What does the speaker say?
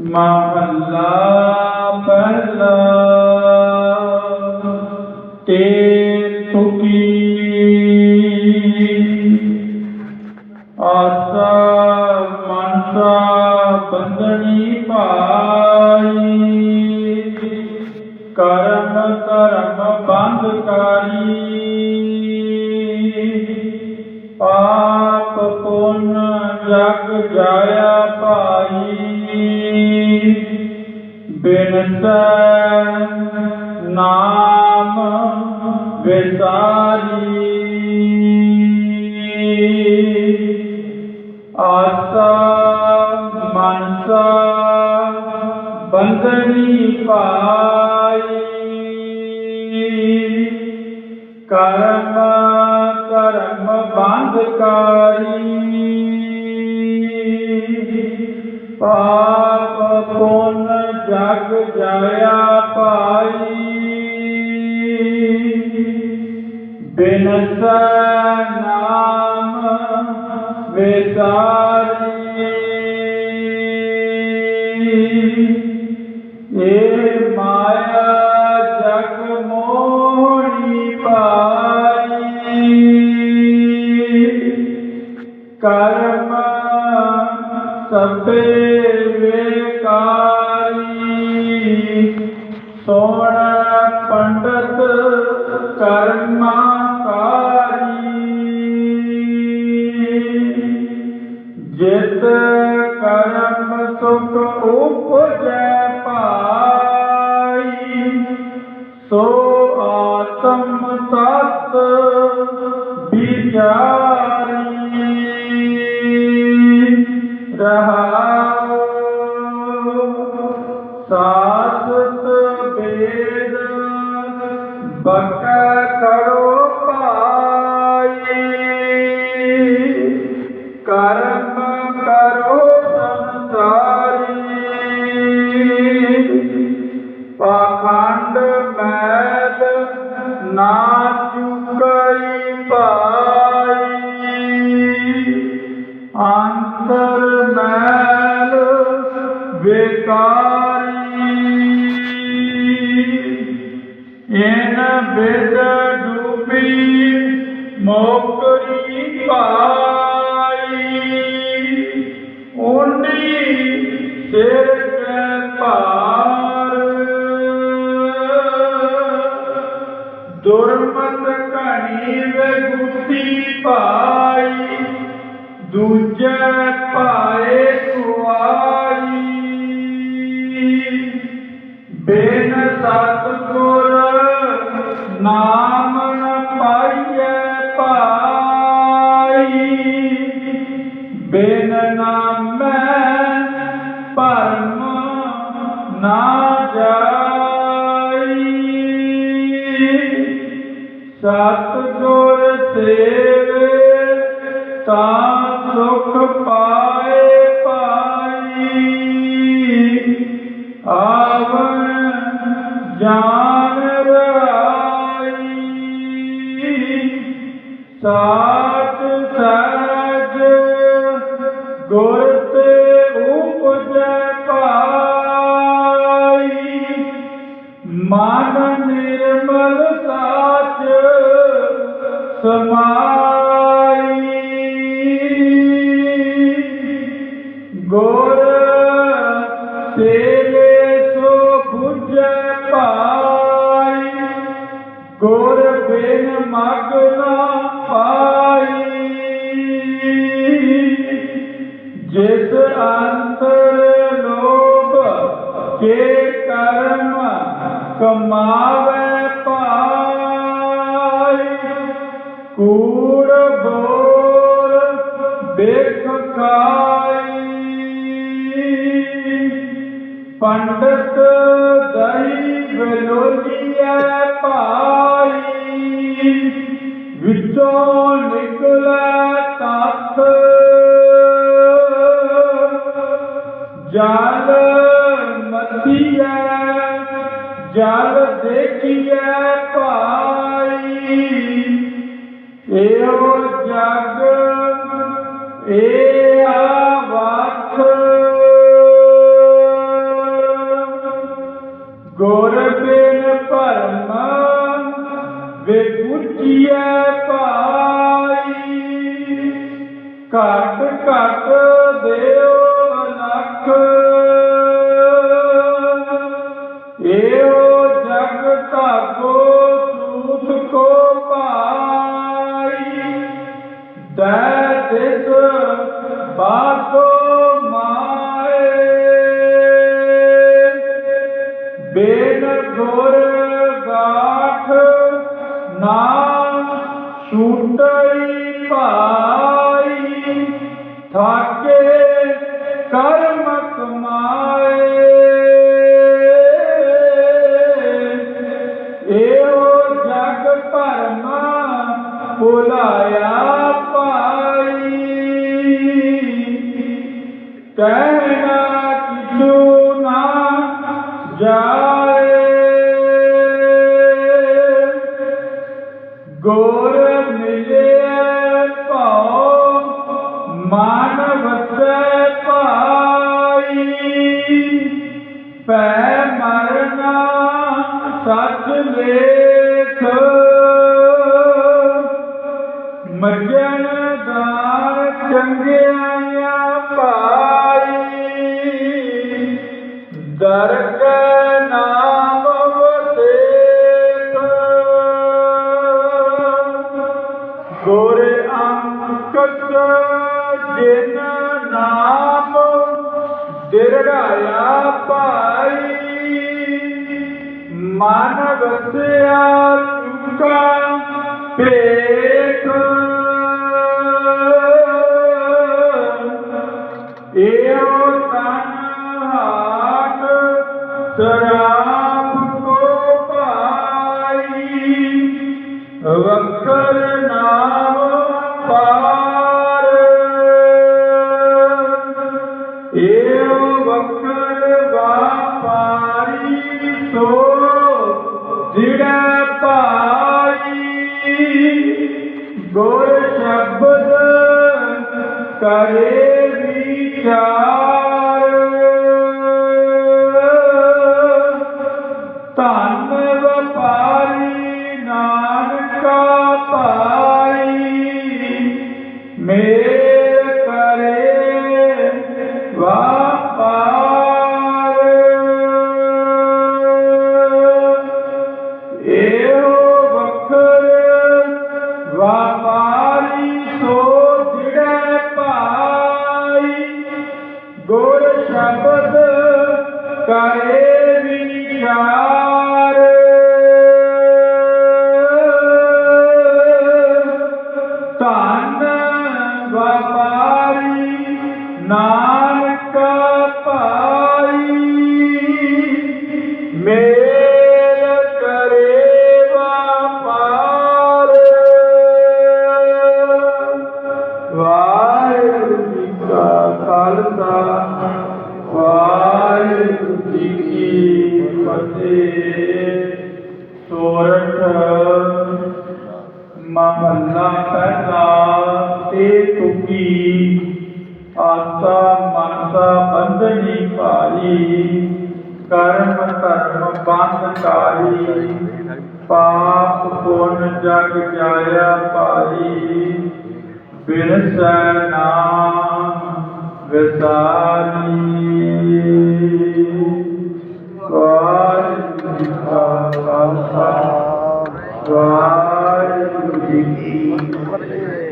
ਮਹੱਲਾ ਪਹਿਲਾ ਤੇ ਤੁਕੀ ਆਸਾ ਮਨਸਾ ਬੰਦਣੀ ਪਾਈ ਕਰਮ ਕਰਮ ਬੰਦ ਕਰ ਨਾਮ ਵਿਸਾਰੀ। ਆਸਾ ਮਨਸਾ ਬੰਦਨੀ ਪਾਈ ਕਰਮ ਕਰਮ ਬੰਧਕਾਰੀ। ਪਾਪ ਪੁੰਨ ਜਗ ਜਾਇਆ। ਨਾਮ ਵਿਸਾਰੀ ਏ ਮਾਇਆ ਜਗ ਮੋਹਣੀ ਪਾਈ। ਕਰਮ ਸਭੇ ਵੇਕਾਰੀ। ਸੋਣ ਪੰਡਤ ਉਪਜੈ ਪਾਈ। ਸੋ ਆਤਮ ਤਤ ਵਿਚਾਰੀ ਰਹਾਉ। ਸਾਸਤ ਬੇਦ ਬਕੈ ਨਾ ਚੁਕਈ ਪਾਈ ਅੰਤਰ ਮੈਲ ਵਿਕਾਰੀ ਇਨ ਬਿਦ ਡੂਬੀ ਮੋਕਰੀ ਪਾਈ ਓਨੀ ਸਿਰ ਕੈ ਭਾਰ ਕਣੀ ਵੇਗੁਤੀ ਪਾਈ ਦੂਜੇ ਪਾਏ ਕੁਆਈ ਆਵਣ ਜਾਨ ਰਾਈ ਸਾਚ ਸਹਿਜ ਗੁਰ ਤੇ ਉਪਜੈ ਪਾਈ। ਮਨ ਨਿਰਮਲ ਸਾਚ ਸਮਾਈ ਬਿਨ ਨਾ ਪਾਈ। ਜਿਸ ਅੰਤਰ ਲੋਭ ਕੇ ਕਰਮ ਕਮਾਵੇ ਪਾਈ। ਕੂੜ ਬੋਲ ਬੇਖ ਖਾਈ। ਪੰਡਤ ਦਈ ਬਲੋਲੀਐ ਜੋ ਨਿਕਲੇ ਤਤ ਜਲ ਮਤੀਐ ਜਲ ਦੇਖੀਐ ਭਾਈ। ਇਹੋ ਜਗ ਏ ਆਵਖ ਗੁਰ ਬਿਨ ਬੇਪੂਜੀਐ ਪਾਈ। ਘਟ ਘਟ ਨਾਮ ਛੂਟਈ ਭਾਈ ਥਾਕੇ ਕਰਮ ਕਮਾਏ ਏਓ ਜਗ ਭਰਮਾ ਭੁਲਾਇਆ ਪਾਈ। ਕਹਿਣਾ ਵਸੈ ਭਾਈ, ਪੈ ਮਰਨਾ ਸੱਚ ਲੇਖ। ਮਜਨ ਦਾਨ ਚੰਗਿਆਈਆਂ ਪਾਈ ਦਰਗ ਨਾਮ ਵਸੇਖ ਗੁਰ ਅੰਕਤ ਜਿਨ ਮਨ ਵਸਿਆ ਚੁਕਾ ਭੇਖ ਏਓ ਤਨ ਹਾਟ ਸਰਾਪ ਕੋ ਪਾਈ ਵਖਰ ਨਾਮ ਗੁਰ ਸ਼ਬਦ ਕਰੇ ਵਿਚਾਰ ਗੁਰ ਸ਼ਬਦ ਕਰੇ ਵਿਚਾਰ। ਧੰਨ ਵਪਾਰੀ ਨਾਨਕ ਪਾਈ ਮੇਰ ਧਰਮ ਕਾਰੀ ਪਾਪ ਪੁੰਨ ਜਗ ਜਾਇਆ ਪਾਈ ਬਿਨਸੈ ਨਾਮ ਵਿਸਾਰੀ। ਵਾਹਿਗੁਰੂ ਜੀ ਕਾ ਖਾਲਸਾ, ਵਾਹਿਗੁਰੂ ਜੀ ਕੀ ਫਤਿਹ।